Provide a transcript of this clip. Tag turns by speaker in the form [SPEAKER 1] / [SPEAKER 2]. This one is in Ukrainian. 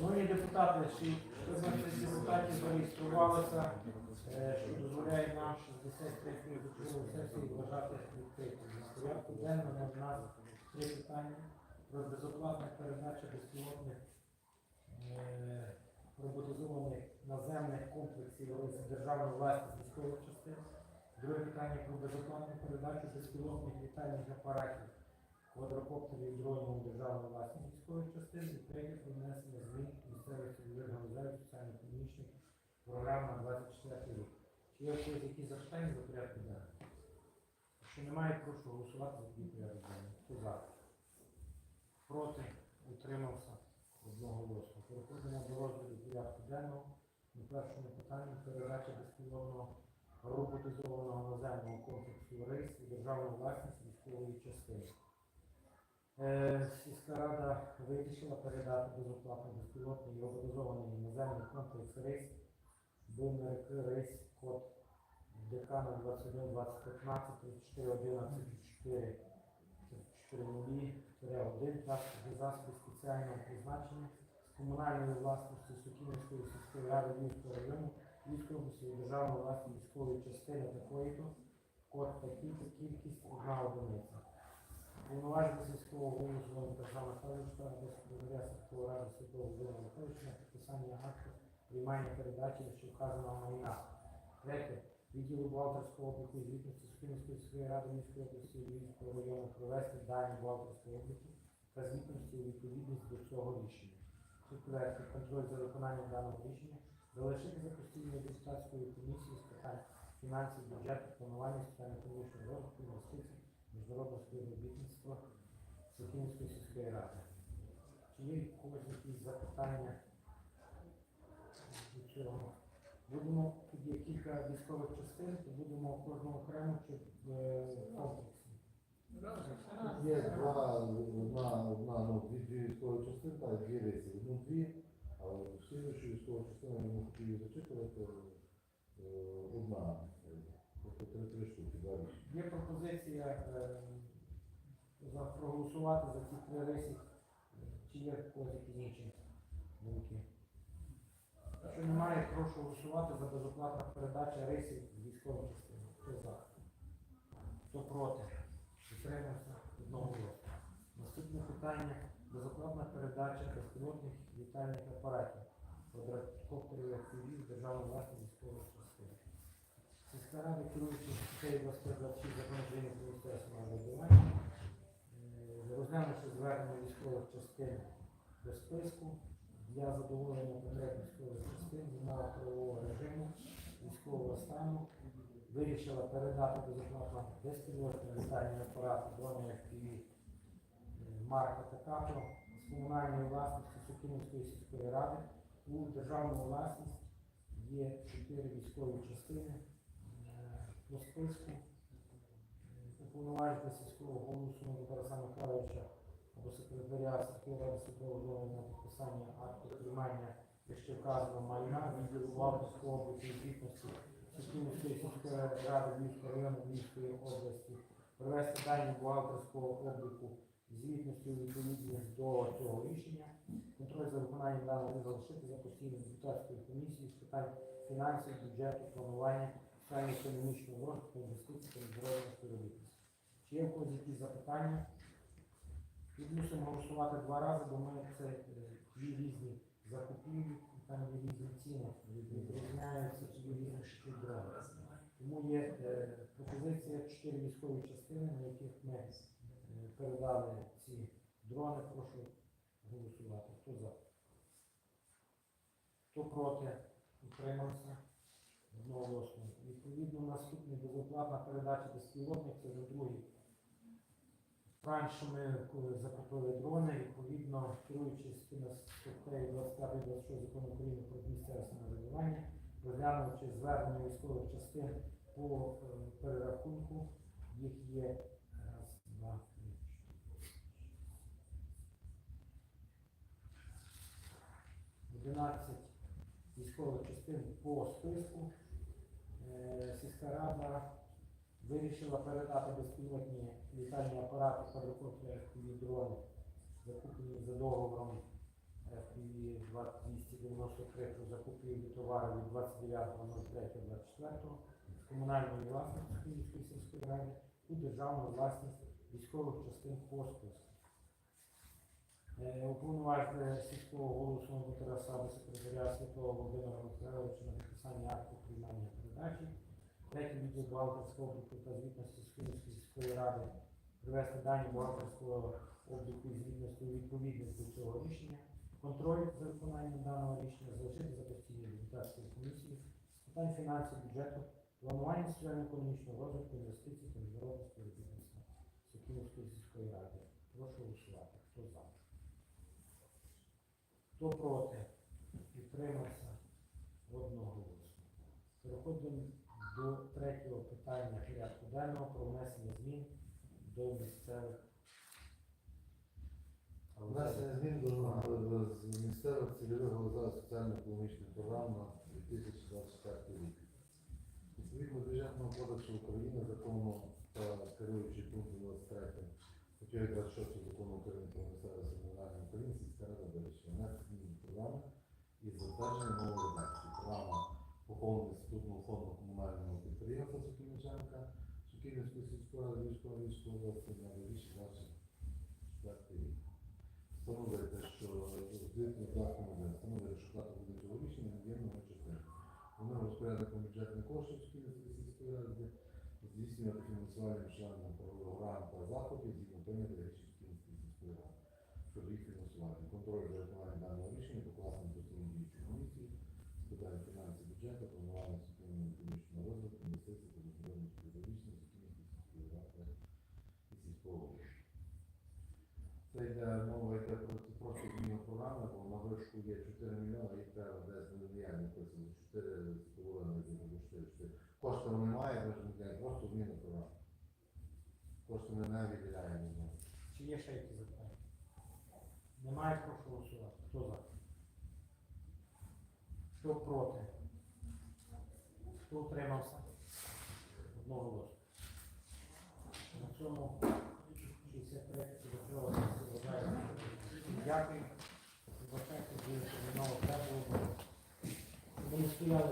[SPEAKER 1] Шановні депутати, ще 14 депутатів зареєструвалося, е, що дозволяє нам 63 вечірню сесію вважати відкритою. Порядку денному в нас три питання про безоплатну передачу безпілотних е, роботизованих наземних комплексів державної власності військових частин. Друге питання про безоплатну передачу безпілотних літальних апаратів квадрокоптерів і дронів у державну власність військових частин і третє про внесення змін місцевих цивільних організацій соціально-економічних програм на 24 рік. Чи є хтось якісь запитання до порядку денного? Якщо немає, прошу голосувати за такий порядок денний. Хто за? Проти? Утримався? Одноголосно. Переходимо до розгляду порядку денного. На першому питанні передача безпілотного роботизованого наземного комплексу рейс у державну власність військової частини. Е, рада вирішила передати безоплатно безпілотний роботизований наземний комплекс рейс БМРК рейс код ДК на 21 2015 34 11 4 4 1 засоби спеціального призначення з комунальної власності Сукінівської сільської ради Львівського району Львівської області у державну власність військової частини такої-то код такий-то кількість одна одиниця. Повноважити сільського голову Петра Михайловича або секретаря сільської ради Святого Володимира Михайловича підписання акту приймання передачі що вказаного майна. Третє. Відділу бухгалтерського обліку звітності Сукінської сільської ради міської області Львівського району провести дані бухгалтерського обліку та звітності у відповідність до цього рішення. Четверте. Контроль за виконанням даного рішення залишити за постійною депутатською комісією з питань фінансів, бюджету, планування, соціально-економічного розвитку, інвестицій, міжнародного співробітництва Сокінської сільської ради. Чи є когось якісь запитання до? Будемо тоді кілька військових частин, то будемо кожного окремо чи е, комплексно.
[SPEAKER 2] Є два, одна, одна, ну, дві, дві військові частини, так, дві рейси. Одну дві, а всі інші військові частини ми хотіли зачитувати. е, Одна,
[SPEAKER 1] Є пропозиція е, проголосувати за ці три рейси. Чи є когось якісь інші думки? Якщо немає, прошу голосувати за безоплатну передачу рейсів з військової частини. Хто за? Хто проти? Утримався одного голосу. Наступне питання безоплатна передача безпілотних літальних апаратів квадрокоптерів з державної власності військових частин. Сільська рада, керуючи статтею 26 закону України про Міністерство самоврядування, е, розглянувши звернення військових частин до списку. Для задоволення потреб військових частин умовах правового режиму військового стану, вирішила передати безоплатно безпілотні літальні апарати дрони FPV е, марка Такато з комунальної власності Сукінівської сільської ради. У державну власність є чотири військові частини по списку. Е, Уповноважити сільського голову Сумова Тараса Михайловича або секретаря сільської ради Святого на підписання акту приймання вище вказаного майна відділу Балтійського області звітності Сукінівської сільської ради Львівського району Львівської області, провести дані бухгалтерського обліку звітності у відповідність до цього рішення, контроль за виконанням даного залишити за постійною депутатською комісією з питань фінансів, бюджету, планування, соціально-економічного розвитку, інвестицій та міжнародного співробітництва. Чи є в якісь запитання? Тут мусимо голосувати два рази, бо ми це е, дві різні закупівлі, там є різні ціни, відрізняються чи є різні шки дрони. Тому є е, пропозиція чотири військові частини, на яких ми е, передали ці дрони. Прошу голосувати. Хто за? Хто проти? Утримався? Одноголосно. Відповідно, наступний безоплатна передача безпілотних це другий. Раніше ми коли закупили дрони, відповідно, керуючись статтею 25 26 закону України про місцеве самоврядування, розглянувши звернення військових частин по е, перерахунку, їх є раз, два, три. 11 військових частин по списку. Е, Сільська рада вирішила передати безпілотні літальні апарати квадрокоптери дрони, закуплені за договором FPV 293 про закупівлю товарів від 29.03.24 з комунальної власності Київської сільської ради у державну власність військових частин Поспілських. Е, Уповноважити сільського свого Тараса секретаря Святого Володимира Михайловича на підписання акту приймання передачі. Третій відділ бухгалтерського обліку та звітності Скинської сільської ради привести дані бухгалтерського обліку і звітності у відповідність до цього рішення. Контроль за виконанням даного рішення залишити за постійною депутатською комісією з питань фінансів, бюджету, планування соціально-економічного розвитку, інвестицій та міжнародного співробітництва Сокілівської сільської ради. Прошу голосувати. Хто за? Хто проти? Підтримався. Переходимо до третього питання порядку денного про внесення змін до місцевих.
[SPEAKER 2] Внесення змін до з місцевих цільових галузей соціально-економічних програм на 2024 рік. Відповідно бюджетного кодексу України, закону та керуючий пункт 23 статтею 26 закону України про місцеве самоврядування України, рада вирішила внести зміни програми і затвердження нової редакції. Поповнення статутного фонду комунального підприємства Сокільниченка, Сокільницької сільської ради Львівської військової області на 2024 рік. Встановити, що звідти власне встановити, що плата буде цього рішення невірного частини. Вони розпорядником бюджетних коштів Сокільницької сільської ради здійснювати фінансування членам програм та заходів згідно прийняти рішення Сокільницької сільської ради щодо їх фінансування. Контроль за виконанням даного рішення покласти на постійну діючу комісію з питань фінансів бюджету, планування суспільного економічного розвитку, інвестицій та міжнародних співробітництва Сокільницької сільської ради і сільського голови. Це йде мова йде про просто зміна програми, бо на вишку є 4 мільйони, їх треба десь я написано 4 з половиною або 4 4. Кошти немає, просто зміна програми. Кошти ми не виділяємо.
[SPEAKER 1] Чи є ще якісь запитання? Немає, прошу голосувати. Хто за? Хто проти? Хто утримався? Одноголосно. На цьому Дякую. Вибачайте, дуже терміново треба було. Ми з стояли